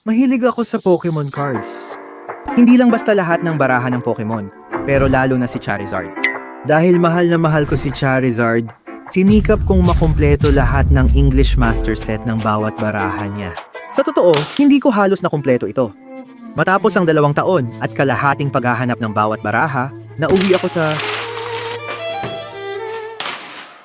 Mahilig ako sa Pokemon cards. Hindi lang basta lahat ng baraha ng Pokemon, pero lalo na si Charizard. Dahil mahal na mahal ko si Charizard, sinikap kong makumpleto lahat ng English Master Set ng bawat baraha niya. Sa totoo, hindi ko halos nakumpleto ito. Matapos ang dalawang taon at kalahating paghahanap ng bawat baraha, nauwi ako sa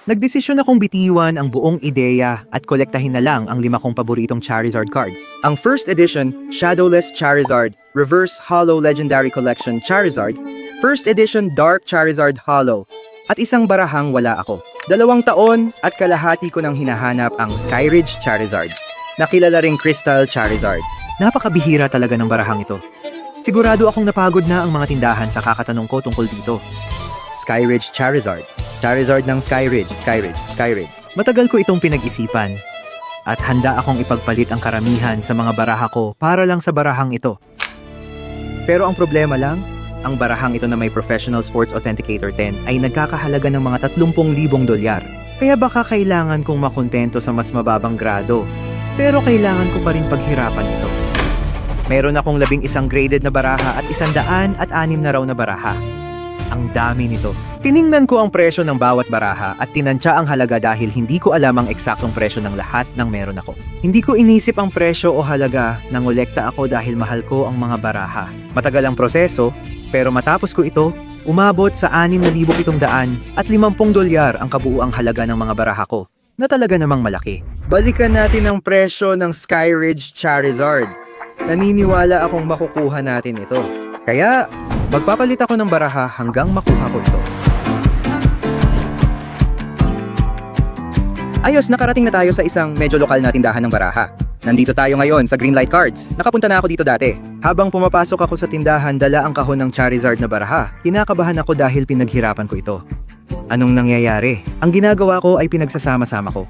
Nagdesisyon akong bitiwan ang buong ideya at kolektahin na lang ang lima kong paboritong Charizard cards. Ang first edition, Shadowless Charizard, Reverse Hollow Legendary Collection Charizard, first edition Dark Charizard Hollow, at isang barahang wala ako. Dalawang taon at kalahati ko nang hinahanap ang Skyridge Charizard, nakilala ring Crystal Charizard. Napakabihira talaga ng barahang ito. Sigurado akong napagod na ang mga tindahan sa kakatanong ko tungkol dito. Skyridge Charizard. Charizard ng Skyridge, Skyridge, Skyridge. Matagal ko itong pinag-isipan. At handa akong ipagpalit ang karamihan sa mga baraha ko para lang sa barahang ito. Pero ang problema lang, ang barahang ito na may Professional Sports Authenticator 10 ay nagkakahalaga ng mga 30,000 dolyar. Kaya baka kailangan kong makontento sa mas mababang grado. Pero kailangan ko pa rin paghirapan ito. Meron akong labing isang graded na baraha at isang daan at anim na raw na baraha. Ang dami nito. Tiningnan ko ang presyo ng bawat baraha at tinansya ang halaga dahil hindi ko alam ang eksaktong presyo ng lahat ng meron ako. Hindi ko inisip ang presyo o halaga nang olekta ako dahil mahal ko ang mga baraha. Matagal ang proseso, pero matapos ko ito, umabot sa 6,700 at 50 dolyar ang kabuuang halaga ng mga baraha ko, na talaga namang malaki. Balikan natin ang presyo ng Skyridge Charizard. Naniniwala akong makukuha natin ito. Kaya, magpapalit ako ng baraha hanggang makuha ko ito. Ayos, nakarating na tayo sa isang medyo lokal na tindahan ng baraha. Nandito tayo ngayon sa Greenlight Cards. Nakapunta na ako dito dati. Habang pumapasok ako sa tindahan, dala ang kahon ng Charizard na baraha. Kinakabahan ako dahil pinaghirapan ko ito. Anong nangyayari? Ang ginagawa ko ay pinagsasama-sama ko.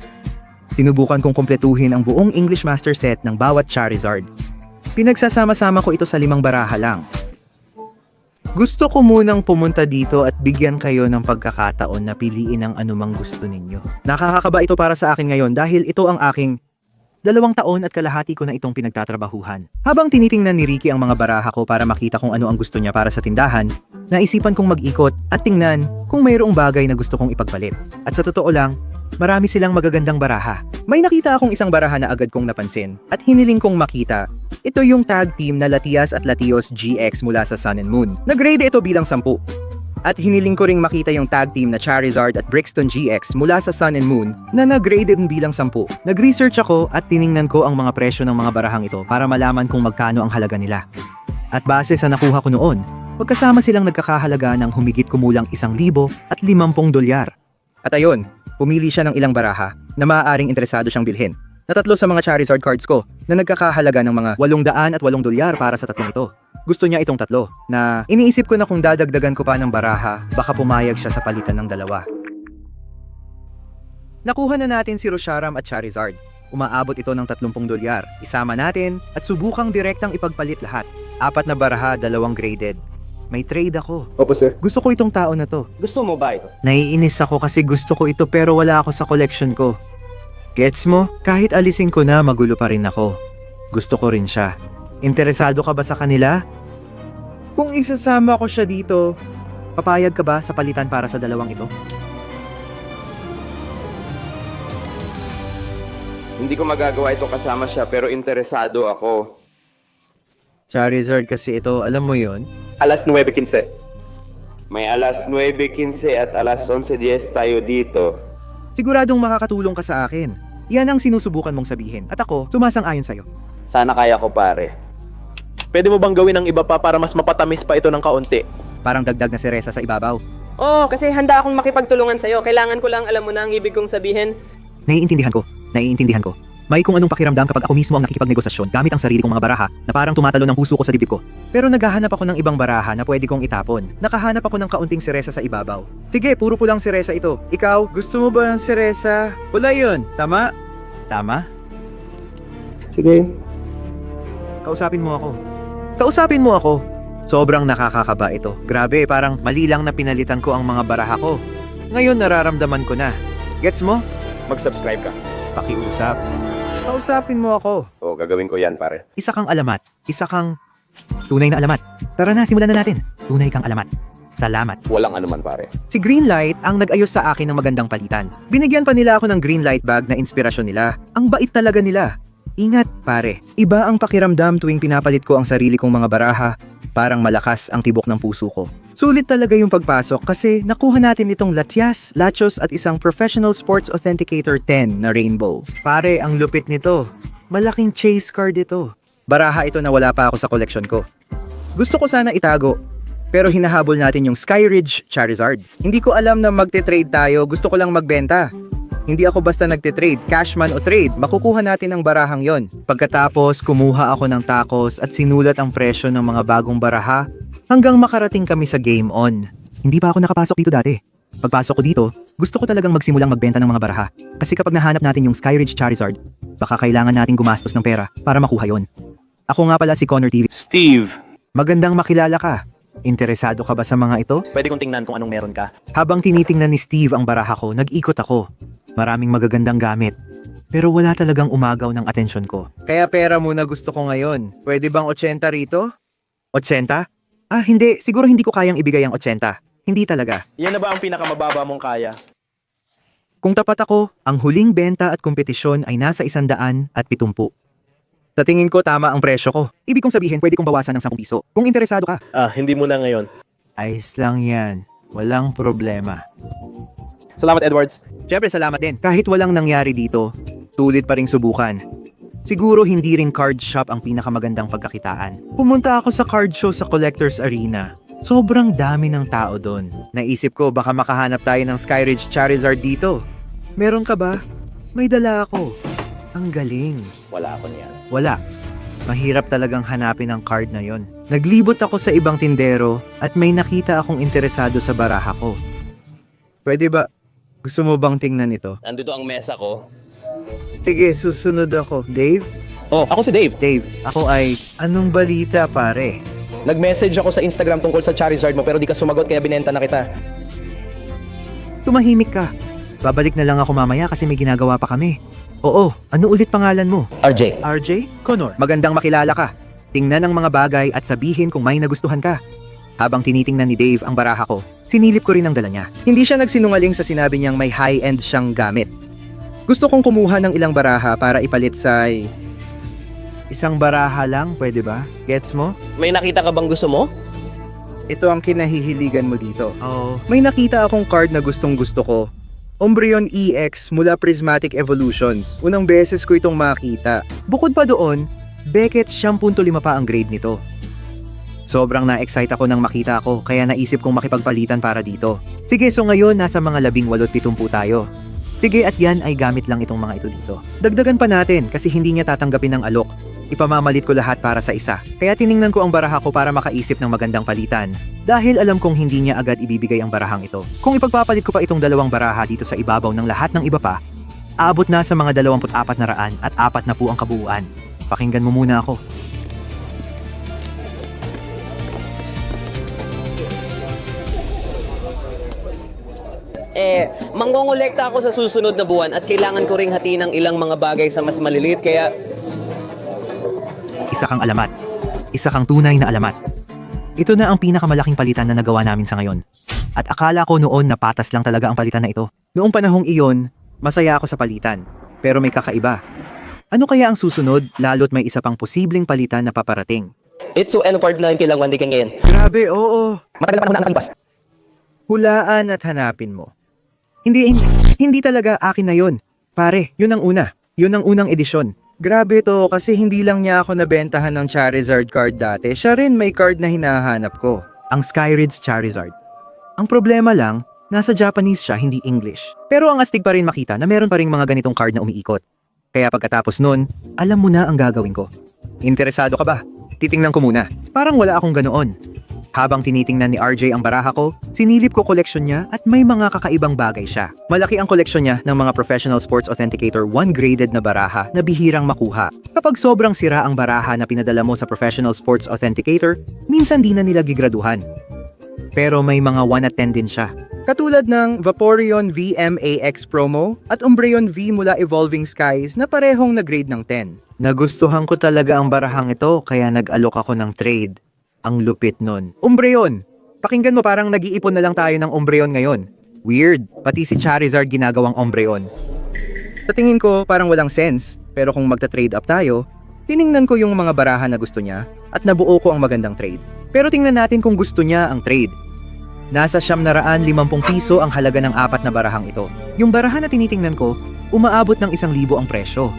Tinubukan kong kumpletuhin ang buong English Master Set ng bawat Charizard. Pinagsasama-sama ko ito sa limang baraha lang. Gusto ko munang pumunta dito at bigyan kayo ng pagkakataon na piliin ang anumang gusto ninyo. Nakakakaba ito para sa akin ngayon dahil ito ang aking dalawang taon at kalahati ko na itong pinagtatrabahuhan. Habang tinitingnan ni Ricky ang mga baraha ko para makita kung ano ang gusto niya para sa tindahan, naisipan kong mag-ikot at tingnan kung mayroong bagay na gusto kong ipagpalit. At sa totoo lang, marami silang magagandang baraha. May nakita akong isang baraha na agad kong napansin at hiniling kong makita. Ito yung tag team na Latias at Latios GX mula sa Sun and Moon. Nag-grade ito bilang 10. At hiniling ko ring makita yung tag team na Charizard at Brixton GX mula sa Sun and Moon na nag-grade din bilang 10. Nag-research ako at tiningnan ko ang mga presyo ng mga barahang ito para malaman kung magkano ang halaga nila. At base sa nakuha ko noon, magkasama silang nagkakahalaga ng humigit kumulang isang libo at limampung dolyar. At ayun, pumili siya ng ilang baraha na maaaring interesado siyang bilhin. Na tatlo sa mga Charizard cards ko na nagkakahalaga ng mga 800 at 8 dolyar para sa tatlong ito. Gusto niya itong tatlo na iniisip ko na kung dadagdagan ko pa ng baraha, baka pumayag siya sa palitan ng dalawa. Nakuha na natin si Rosharam at Charizard. Umaabot ito ng 30 dolyar. Isama natin at subukang direktang ipagpalit lahat. Apat na baraha, dalawang graded. May trade ako. Opo, sir. Gusto ko itong tao na to. Gusto mo ba ito? Naiinis ako kasi gusto ko ito pero wala ako sa collection ko. Gets mo? Kahit alisin ko na, magulo pa rin ako. Gusto ko rin siya. Interesado ka ba sa kanila? Kung isasama ko siya dito, papayag ka ba sa palitan para sa dalawang ito? Hindi ko magagawa ito kasama siya pero interesado ako. Charizard kasi ito, alam mo yon? Alas 9.15. May alas 9.15 at alas 11.10 tayo dito. Siguradong makakatulong ka sa akin. Yan ang sinusubukan mong sabihin. At ako, sumasang-ayon sa'yo. Sana kaya ko pare. Pwede mo bang gawin ng iba pa para mas mapatamis pa ito ng kaunti? Parang dagdag na seresa sa ibabaw. Oo, kasi handa akong makipagtulungan sa'yo. Kailangan ko lang alam mo na ang ibig kong sabihin. Naiintindihan ko. Naiintindihan ko. May kung anong pakiramdam kapag ako mismo ang nakikipagnegosasyon gamit ang sarili kong mga baraha na parang tumatalo ng puso ko sa dibdib ko. Pero naghahanap ako ng ibang baraha na pwede kong itapon. Nakahanap ako ng kaunting seresa sa ibabaw. Sige, puro pulang seresa ito. Ikaw, gusto mo ba ng seresa? Pula yun, tama? Tama? Sige. Kausapin mo ako. Kausapin mo ako. Sobrang nakakakaba ito. Grabe, parang mali lang na pinalitan ko ang mga baraha ko. Ngayon nararamdaman ko na. Gets mo? Mag-subscribe ka. Pakiusap. Kausapin mo ako. Oo, gagawin ko yan, pare. Isa kang alamat. Isa kang tunay na alamat. Tara na, simulan na natin. Tunay kang alamat. Salamat. Walang anuman, pare. Si Greenlight ang nag-ayos sa akin ng magandang palitan. Binigyan pa nila ako ng Greenlight bag na inspirasyon nila. Ang bait talaga nila. Ingat, pare. Iba ang pakiramdam tuwing pinapalit ko ang sarili kong mga baraha. Parang malakas ang tibok ng puso ko. Sulit talaga yung pagpasok kasi nakuha natin itong Latias, Lachos at isang Professional Sports Authenticator 10 na rainbow. Pare, ang lupit nito. Malaking chase card ito. Baraha ito na wala pa ako sa collection ko. Gusto ko sana itago, pero hinahabol natin yung Skyridge Charizard. Hindi ko alam na magte-trade tayo, gusto ko lang magbenta. Hindi ako basta nagte-trade, cashman o trade, makukuha natin ang barahang yon. Pagkatapos, kumuha ako ng tacos at sinulat ang presyo ng mga bagong baraha hanggang makarating kami sa game on. Hindi pa ako nakapasok dito dati. Pagpasok ko dito, gusto ko talagang magsimulang magbenta ng mga baraha. Kasi kapag nahanap natin yung Skyridge Charizard, baka kailangan nating gumastos ng pera para makuha yon. Ako nga pala si Connor TV. Steve! Magandang makilala ka. Interesado ka ba sa mga ito? Pwede kong tingnan kung anong meron ka. Habang tinitingnan ni Steve ang baraha ko, nag-ikot ako. Maraming magagandang gamit. Pero wala talagang umagaw ng atensyon ko. Kaya pera muna gusto ko ngayon. Pwede bang 80 rito? 80? Ah, hindi. Siguro hindi ko kayang ibigay ang 80. Hindi talaga. Yan na ba ang pinakamababa mong kaya? Kung tapat ako, ang huling benta at kompetisyon ay nasa 100 at 70. Sa tingin ko, tama ang presyo ko. Ibig kong sabihin, pwede kong bawasan ng 10 piso. Kung interesado ka. Ah, hindi mo na ngayon. Ayos lang yan. Walang problema. Salamat, Edwards. Siyempre, salamat din. Kahit walang nangyari dito, tulit pa ring subukan. Siguro hindi ring card shop ang pinakamagandang pagkakitaan. Pumunta ako sa card show sa Collector's Arena. Sobrang dami ng tao doon. Naisip ko baka makahanap tayo ng Skyridge Charizard dito. Meron ka ba? May dala ako. Ang galing. Wala ako niyan. Wala. Mahirap talagang hanapin ang card na yon. Naglibot ako sa ibang tindero at may nakita akong interesado sa baraha ko. Pwede ba? Gusto mo bang tingnan ito? Nandito ang mesa ko. Sige, susunod ako. Dave? Oh, ako si Dave. Dave, ako ay... Anong balita, pare? Nag-message ako sa Instagram tungkol sa Charizard mo pero di ka sumagot kaya binenta na kita. Tumahimik ka. Babalik na lang ako mamaya kasi may ginagawa pa kami. Oo, ano ulit pangalan mo? RJ. RJ? Connor. Magandang makilala ka. Tingnan ang mga bagay at sabihin kung may nagustuhan ka. Habang tinitingnan ni Dave ang baraha ko, sinilip ko rin ang dala niya. Hindi siya nagsinungaling sa sinabi niyang may high-end siyang gamit. Gusto kong kumuha ng ilang baraha para ipalit sa... Isang baraha lang, pwede ba? Gets mo? May nakita ka bang gusto mo? Ito ang kinahihiligan mo dito. Oo. May nakita akong card na gustong gusto ko. Umbreon EX mula Prismatic Evolutions. Unang beses ko itong makita. Bukod pa doon, Beckett 10.5 pa ang grade nito. Sobrang na-excite ako nang makita ko kaya naisip kong makipagpalitan para dito. Sige, so ngayon nasa mga labing walot pitumpu tayo. Sige at yan ay gamit lang itong mga ito dito. Dagdagan pa natin kasi hindi niya tatanggapin ng alok. Ipamamalit ko lahat para sa isa. Kaya tiningnan ko ang baraha ko para makaisip ng magandang palitan. Dahil alam kong hindi niya agad ibibigay ang barahang ito. Kung ipagpapalit ko pa itong dalawang baraha dito sa ibabaw ng lahat ng iba pa, aabot na sa mga 24 na raan at apat na po ang kabuuan. Pakinggan mo muna ako. Eh, mangongolekta ako sa susunod na buwan at kailangan ko ring hatiin ng ilang mga bagay sa mas maliliit kaya Isa kang alamat. Isa kang tunay na alamat. Ito na ang pinakamalaking palitan na nagawa namin sa ngayon. At akala ko noon na patas lang talaga ang palitan na ito. Noong panahong iyon, masaya ako sa palitan. Pero may kakaiba. Ano kaya ang susunod lalo't may isa pang posibleng palitan na paparating? it's so part na lang wandi kang ngayon. Grabe, oo. Matagal na panahon na ang nakalipas. Hulaan at hanapin mo. Hindi, hindi, hindi talaga akin na yon. Pare, yun ang una. Yun ang unang edisyon. Grabe to kasi hindi lang niya ako nabentahan ng Charizard card dati. Siya rin may card na hinahanap ko. Ang Skyridge Charizard. Ang problema lang, nasa Japanese siya, hindi English. Pero ang astig pa rin makita na meron pa rin mga ganitong card na umiikot. Kaya pagkatapos nun, alam mo na ang gagawin ko. Interesado ka ba? Titingnan ko muna. Parang wala akong ganoon. Habang tinitingnan ni RJ ang baraha ko, sinilip ko koleksyon niya at may mga kakaibang bagay siya. Malaki ang koleksyon niya ng mga Professional Sports Authenticator 1 graded na baraha na bihirang makuha. Kapag sobrang sira ang baraha na pinadala mo sa Professional Sports Authenticator, minsan di na nila gigraduhan. pero may mga 1 at 10 din siya. Katulad ng Vaporeon VMAX promo at Umbreon V mula Evolving Skies na parehong na-grade ng 10. Nagustuhan ko talaga ang barahang ito kaya nag-alok ako ng trade. Ang lupit nun. Umbreon! Pakinggan mo parang nag-iipon na lang tayo ng Umbreon ngayon. Weird, pati si Charizard ginagawang Umbreon. Sa tingin ko parang walang sense, pero kung magta-trade up tayo, tiningnan ko yung mga baraha na gusto niya at nabuo ko ang magandang trade. Pero tingnan natin kung gusto niya ang trade. Nasa siyam na raan limampung piso ang halaga ng apat na barahang ito. Yung baraha na tinitingnan ko, umaabot ng isang libo ang presyo.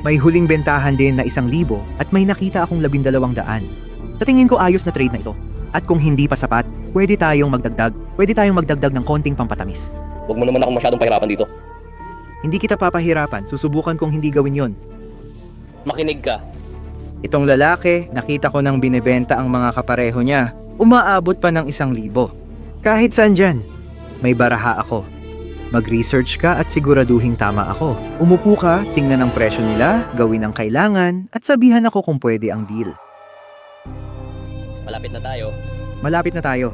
May huling bentahan din na isang libo at may nakita akong labindalawang daan. Sa tingin ko ayos na trade na ito. At kung hindi pa sapat, pwede tayong magdagdag. Pwede tayong magdagdag ng konting pampatamis. Huwag mo naman akong masyadong pahirapan dito. Hindi kita papahirapan, susubukan kong hindi gawin yon. Makinig ka. Itong lalaki, nakita ko nang binebenta ang mga kapareho niya. Umaabot pa ng isang libo. Kahit saan dyan, may baraha ako. Mag-research ka at siguraduhing tama ako. Umupo ka, tingnan ang presyo nila, gawin ang kailangan, at sabihan ako kung pwede ang deal. Malapit na tayo. Malapit na tayo.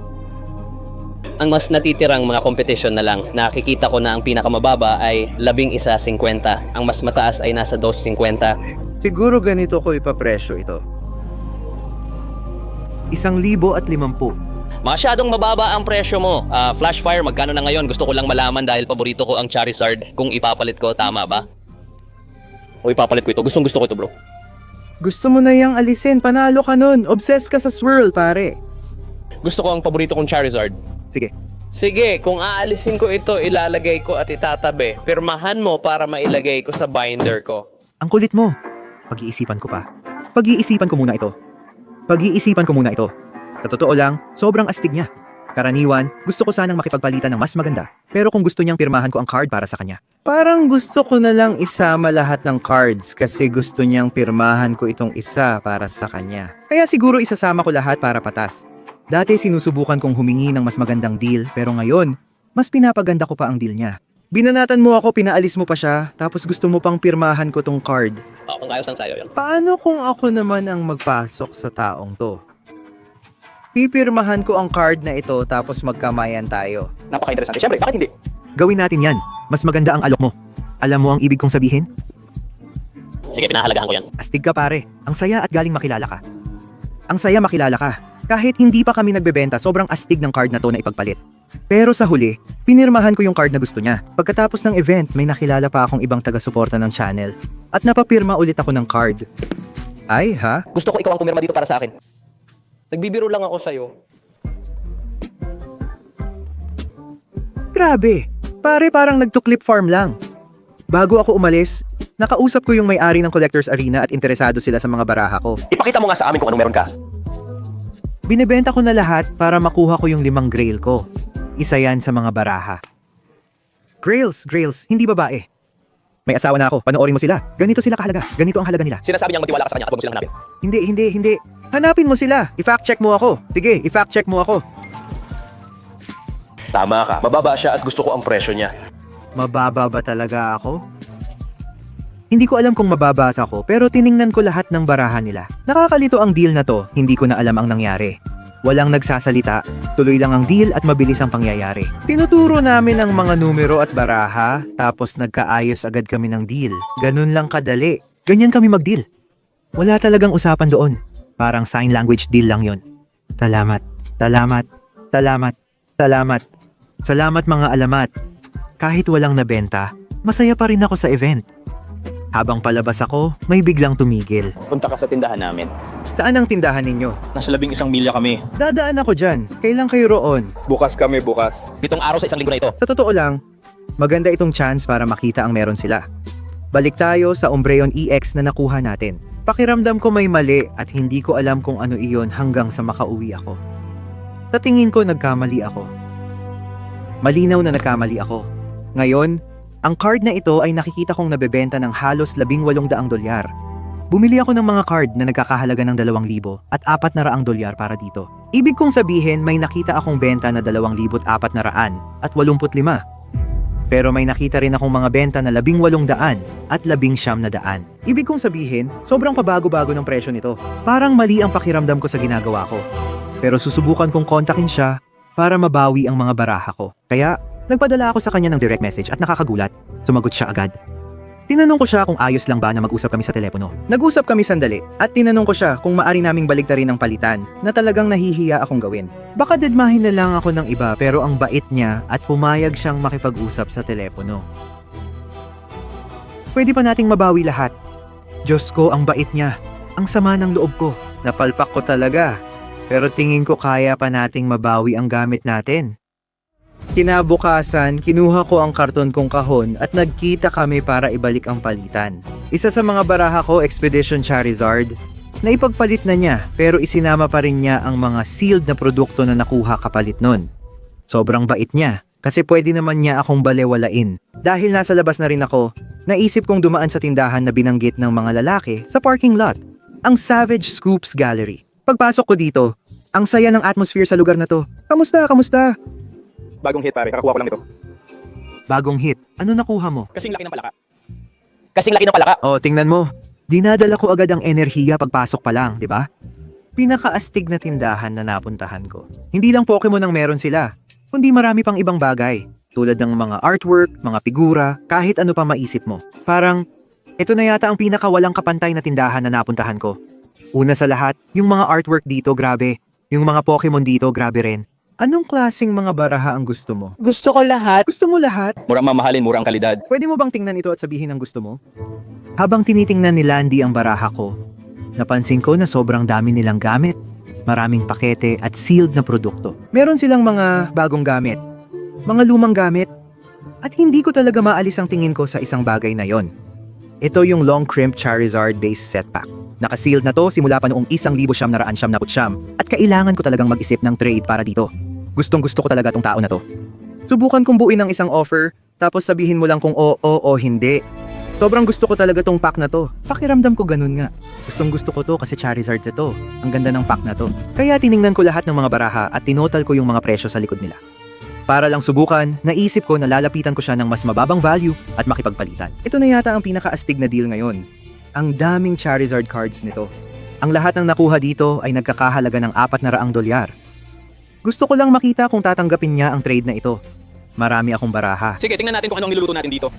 Ang mas natitirang mga competition na lang, nakikita ko na ang pinakamababa ay 11.50. Ang mas mataas ay nasa 2.50. Siguro ganito ko ipapresyo ito. Isang libo at limampu. Masyadong mababa ang presyo mo. Ah, Flashfire, magkano na ngayon? Gusto ko lang malaman dahil paborito ko ang Charizard. Kung ipapalit ko, tama ba? O ipapalit ko ito. Gustong gusto ko ito, bro. Gusto mo na yung alisin, panalo ka nun. Obsessed ka sa swirl, pare. Gusto ko ang paborito kong Charizard. Sige, Sige, kung aalisin ko ito, ilalagay ko at itatabi. Pirmahan mo para mailagay ko sa binder ko. Ang kulit mo. Pag-iisipan ko pa. Pag-iisipan ko muna ito. Pag-iisipan ko muna ito. Sa totoo lang, sobrang astig niya. Karaniwan, gusto ko sanang makipagpalitan ng mas maganda. Pero kung gusto niyang pirmahan ko ang card para sa kanya. Parang gusto ko na lang isama lahat ng cards kasi gusto niyang pirmahan ko itong isa para sa kanya. Kaya siguro isasama ko lahat para patas. Dati sinusubukan kong humingi ng mas magandang deal pero ngayon, mas pinapaganda ko pa ang deal niya. Binanatan mo ako, pinaalis mo pa siya, tapos gusto mo pang pirmahan ko tong card. Oh, kung ayos lang sa'yo yun. Paano kung ako naman ang magpasok sa taong to? Pipirmahan ko ang card na ito tapos magkamayan tayo. Napaka-interesante. Siyempre, bakit hindi? Gawin natin yan. Mas maganda ang alok mo. Alam mo ang ibig kong sabihin? Sige, pinahalagahan ko yan. Astig ka pare. Ang saya at galing makilala ka. Ang saya makilala ka. Kahit hindi pa kami nagbebenta, sobrang astig ng card na to na ipagpalit. Pero sa huli, pinirmahan ko yung card na gusto niya. Pagkatapos ng event, may nakilala pa akong ibang taga-suporta ng channel. At napapirma ulit ako ng card. Ay ha? Gusto ko ikaw ang pumirma dito para sa akin. Nagbibiro lang ako sa'yo. Grabe! Pare parang nagtuklip farm lang. Bago ako umalis, nakausap ko yung may-ari ng Collector's Arena at interesado sila sa mga baraha ko. Ipakita mo nga sa amin kung anong meron ka. Binebenta ko na lahat para makuha ko yung limang grail ko. Isa yan sa mga baraha. Grails, grails, hindi babae. May asawa na ako, panoorin mo sila. Ganito sila kahalaga, ganito ang halaga nila. Sinasabi niyang magtiwala ka sa kanya at huwag mo silang hanapin. Hindi, hindi, hindi. Hanapin mo sila. I-fact check mo ako. Sige, i-fact check mo ako. Tama ka. Mababa siya at gusto ko ang presyo niya. Mababa ba talaga ako? Hindi ko alam kung mababasa ko pero tiningnan ko lahat ng baraha nila. Nakakalito ang deal na to, hindi ko na alam ang nangyari. Walang nagsasalita, tuloy lang ang deal at mabilis ang pangyayari. Tinuturo namin ang mga numero at baraha, tapos nagkaayos agad kami ng deal. Ganun lang kadali. Ganyan kami mag-deal. Wala talagang usapan doon. Parang sign language deal lang yon. Salamat, salamat, salamat, salamat. Salamat mga alamat. Kahit walang nabenta, masaya pa rin ako sa event. Habang palabas ako, may biglang tumigil. Punta ka sa tindahan namin. Saan ang tindahan ninyo? Nasa labing isang milya kami. Dadaan ako dyan. Kailan kayo roon? Bukas kami, bukas. Pitong araw sa isang linggo na ito. Sa totoo lang, maganda itong chance para makita ang meron sila. Balik tayo sa Umbreon EX na nakuha natin. Pakiramdam ko may mali at hindi ko alam kung ano iyon hanggang sa makauwi ako. Sa tingin ko nagkamali ako. Malinaw na nagkamali ako. Ngayon, ang card na ito ay nakikita kong nabebenta ng halos 18 daang dolyar. Bumili ako ng mga card na nagkakahalaga ng 2,000 at 400 dolyar para dito. Ibig kong sabihin may nakita akong benta na 2,400 at 85. Pero may nakita rin akong mga benta na 1800 at 19 na daan. Ibig kong sabihin, sobrang pabago-bago ng presyo nito. Parang mali ang pakiramdam ko sa ginagawa ko. Pero susubukan kong kontakin siya para mabawi ang mga baraha ko. Kaya, nagpadala ako sa kanya ng direct message at nakakagulat, sumagot siya agad. Tinanong ko siya kung ayos lang ba na mag-usap kami sa telepono. Nag-usap kami sandali at tinanong ko siya kung maari naming baligtarin ang palitan na talagang nahihiya akong gawin. Baka dedmahin na lang ako ng iba pero ang bait niya at pumayag siyang makipag-usap sa telepono. Pwede pa nating mabawi lahat. Diyos ko, ang bait niya. Ang sama ng loob ko. Napalpak ko talaga. Pero tingin ko kaya pa nating mabawi ang gamit natin. Kinabukasan, kinuha ko ang karton kong kahon at nagkita kami para ibalik ang palitan. Isa sa mga baraha ko, Expedition Charizard, na ipagpalit na niya pero isinama pa rin niya ang mga sealed na produkto na nakuha kapalit nun. Sobrang bait niya kasi pwede naman niya akong balewalain. Dahil nasa labas na rin ako, naisip kong dumaan sa tindahan na binanggit ng mga lalaki sa parking lot, ang Savage Scoops Gallery. Pagpasok ko dito, ang saya ng atmosphere sa lugar na to. Kamusta, kamusta? Bagong hit pare, kakakuha ko lang ito. Bagong hit. Ano nakuha mo? Kasing laki ng palaka. Kasing laki ng palaka. Oh, tingnan mo. Dinadala ko agad ang enerhiya pagpasok pa lang, di ba? Pinakaastig na tindahan na napuntahan ko. Hindi lang Pokemon ang meron sila, kundi marami pang ibang bagay. Tulad ng mga artwork, mga figura, kahit ano pa maisip mo. Parang, ito na yata ang pinakawalang kapantay na tindahan na napuntahan ko. Una sa lahat, yung mga artwork dito grabe. Yung mga Pokemon dito grabe rin. Anong klasing mga baraha ang gusto mo? Gusto ko lahat. Gusto mo lahat? Murang mamahalin, murang kalidad. Pwede mo bang tingnan ito at sabihin ang gusto mo? Habang tinitingnan ni Landy ang baraha ko, napansin ko na sobrang dami nilang gamit. Maraming pakete at sealed na produkto. Meron silang mga bagong gamit, mga lumang gamit, at hindi ko talaga maalis ang tingin ko sa isang bagay na yon. Ito yung Long Crimp Charizard base set pack. Naka-sealed na to simula pa noong isang libo siyam na raan siyam na putsyam at kailangan ko talagang mag-isip ng trade para dito. Gustong gusto ko talaga tong tao na to. Subukan kong buuin ang isang offer, tapos sabihin mo lang kung oo o hindi. Sobrang gusto ko talaga tong pack na to. Pakiramdam ko ganun nga. Gustong gusto ko to kasi Charizard to. Ang ganda ng pack na to. Kaya tiningnan ko lahat ng mga baraha at tinotal ko yung mga presyo sa likod nila. Para lang subukan, naisip ko na lalapitan ko siya ng mas mababang value at makipagpalitan. Ito na yata ang pinakaastig na deal ngayon. Ang daming Charizard cards nito. Ang lahat ng nakuha dito ay nagkakahalaga ng 400 dolyar. Gusto ko lang makita kung tatanggapin niya ang trade na ito. Marami akong baraha. Sige, tingnan natin kung anong niluluto natin dito.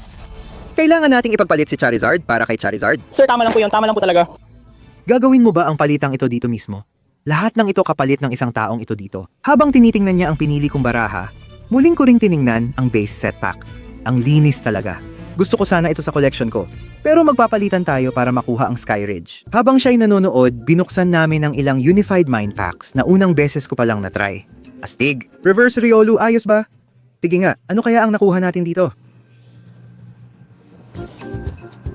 Kailangan nating ipagpalit si Charizard para kay Charizard. Sir, tama lang po yun. Tama lang po talaga. Gagawin mo ba ang palitang ito dito mismo? Lahat ng ito kapalit ng isang taong ito dito. Habang tinitingnan niya ang pinili kong baraha, muling ko ring tiningnan ang base set pack. Ang linis talaga. Gusto ko sana ito sa collection ko. Pero magpapalitan tayo para makuha ang Skyridge. Habang siya'y nanonood, binuksan namin ang ilang Unified Mind Packs na unang beses ko palang natry. Astig. Reverse Riolu, ayos ba? Sige nga, ano kaya ang nakuha natin dito?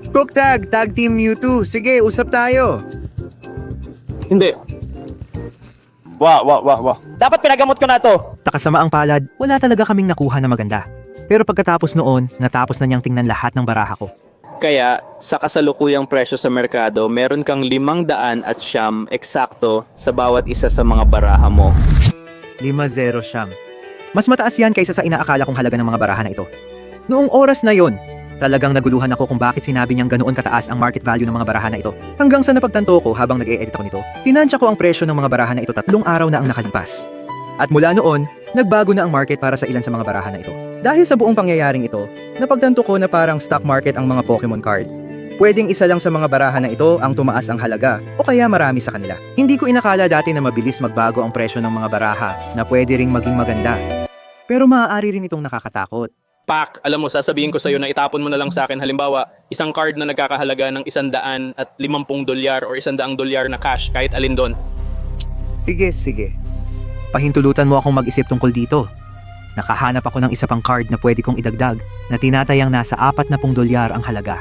Cook Tag, Tag Team Mewtwo. Sige, usap tayo. Hindi. Wah, wah, wah, wah. Dapat pinagamot ko na to. Takasama ang palad, wala talaga kaming nakuha na maganda. Pero pagkatapos noon, natapos na niyang tingnan lahat ng baraha ko. Kaya, sa kasalukuyang presyo sa merkado, meron kang limang daan at siyam eksakto sa bawat isa sa mga baraha mo. 5-0 siyam. Mas mataas yan kaysa sa inaakala kong halaga ng mga baraha na ito. Noong oras na yon, talagang naguluhan ako kung bakit sinabi niyang ganoon kataas ang market value ng mga baraha na ito. Hanggang sa napagtanto ko habang nag-e-edit ako nito, tinansya ko ang presyo ng mga baraha na ito tatlong araw na ang nakalipas. At mula noon, nagbago na ang market para sa ilan sa mga baraha na ito. Dahil sa buong pangyayaring ito, napagtanto ko na parang stock market ang mga Pokemon card. Pwedeng isa lang sa mga baraha na ito ang tumaas ang halaga o kaya marami sa kanila. Hindi ko inakala dati na mabilis magbago ang presyo ng mga baraha na pwede ring maging maganda. Pero maaari rin itong nakakatakot. Pak, alam mo, sasabihin ko sa'yo na itapon mo na lang sa akin. Halimbawa, isang card na nagkakahalaga ng isandaan at limampung dolyar or isandaang dolyar na cash, kahit alin doon. Sige, sige. Pahintulutan mo akong mag-isip tungkol dito. Nakahanap ako ng isa pang card na pwede kong idagdag na tinatayang nasa apat na pung dolyar ang halaga.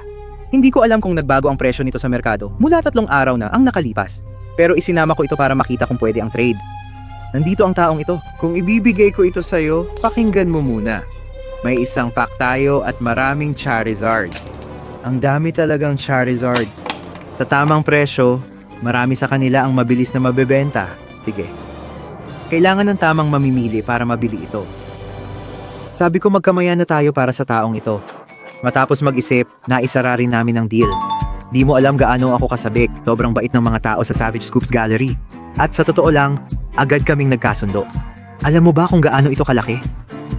Hindi ko alam kung nagbago ang presyo nito sa merkado mula tatlong araw na ang nakalipas. Pero isinama ko ito para makita kung pwede ang trade. Nandito ang taong ito. Kung ibibigay ko ito sa'yo, pakinggan mo muna. May isang pack tayo at maraming Charizard. Ang dami talagang Charizard. Sa tamang presyo, marami sa kanila ang mabilis na mabebenta. Sige. Kailangan ng tamang mamimili para mabili ito. Sabi ko magkamaya na tayo para sa taong ito. Matapos mag-isip, naisara rin namin ang deal. Di mo alam gaano ako kasabik, sobrang bait ng mga tao sa Savage Scoops Gallery. At sa totoo lang, agad kaming nagkasundo. Alam mo ba kung gaano ito kalaki?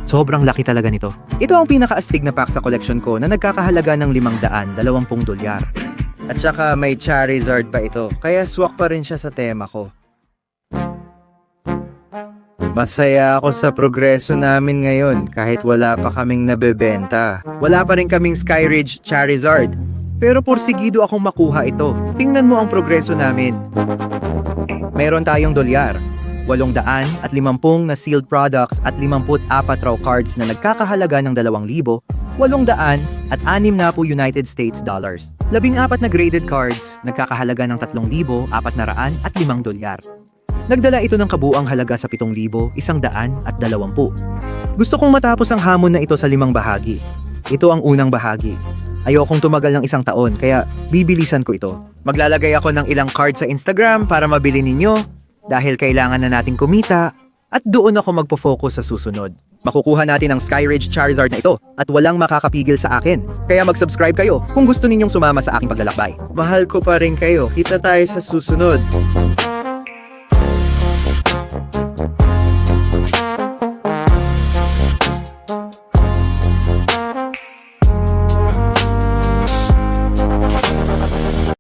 Sobrang laki talaga nito. Ito ang pinakaastig na pack sa collection ko na nagkakahalaga ng 520 dolyar. At saka may Charizard pa ito, kaya swak pa rin siya sa tema ko. Masaya ako sa progreso namin ngayon kahit wala pa kaming nabebenta. Wala pa rin kaming Skyridge Charizard. Pero porsigido akong makuha ito. Tingnan mo ang progreso namin. Meron tayong dolyar, 800 at 50 na sealed products at 54 raw cards na nagkakahalaga ng 2,000, 800 at 6 na po United States dollars. Labing apat na graded cards, nagkakahalaga ng 3,400 at 5 dolyar. Nagdala ito ng kabuang halaga sa 7,100 at 20. Gusto kong matapos ang hamon na ito sa limang bahagi. Ito ang unang bahagi. Ayokong tumagal ng isang taon kaya bibilisan ko ito. Maglalagay ako ng ilang card sa Instagram para mabili ninyo dahil kailangan na nating kumita at doon ako magpo-focus sa susunod. Makukuha natin ang Skyridge Charizard na ito at walang makakapigil sa akin. Kaya mag-subscribe kayo kung gusto ninyong sumama sa aking paglalakbay. Mahal ko pa rin kayo. Kita tayo sa susunod.